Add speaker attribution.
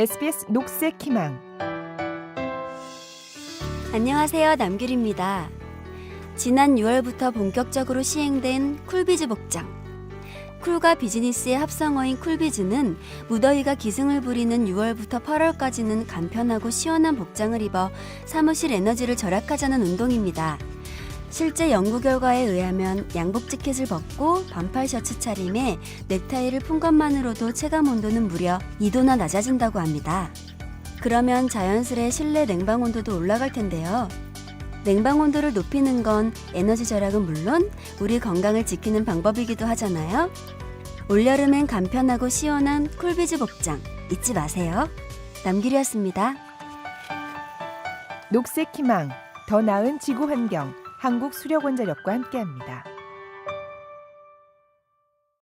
Speaker 1: SBS 녹색 희망.
Speaker 2: 안녕하세요. 남규리입니다. 지난 6월부터 본격적으로 시행된 쿨비즈 복장. 쿨과 비즈니스의 합성어인 쿨비즈는 무더위가 기승을 부리는 6월부터 8월까지는 간편하고 시원한 복장을 입어 사무실 에너지를 절약하자는 운동입니다. 실제 연구 결과에 의하면 양복 재킷을 벗고 반팔 셔츠 차림에 넥타이를 푼 것만으로도 체감 온도는 무려 2도나 낮아진다고 합니다. 그러면 자연스레 실내 냉방 온도도 올라갈 텐데요. 냉방 온도를 높이는 건 에너지 절약은 물론 우리 건강을 지키는 방법이기도 하잖아요. 올여름엔 간편하고 시원한 쿨비즈 복장 잊지 마세요. 남길이었습니다.
Speaker 1: 녹색 희망. 더 나은 지구 환경. 한국 수력원자력과 함께합니다.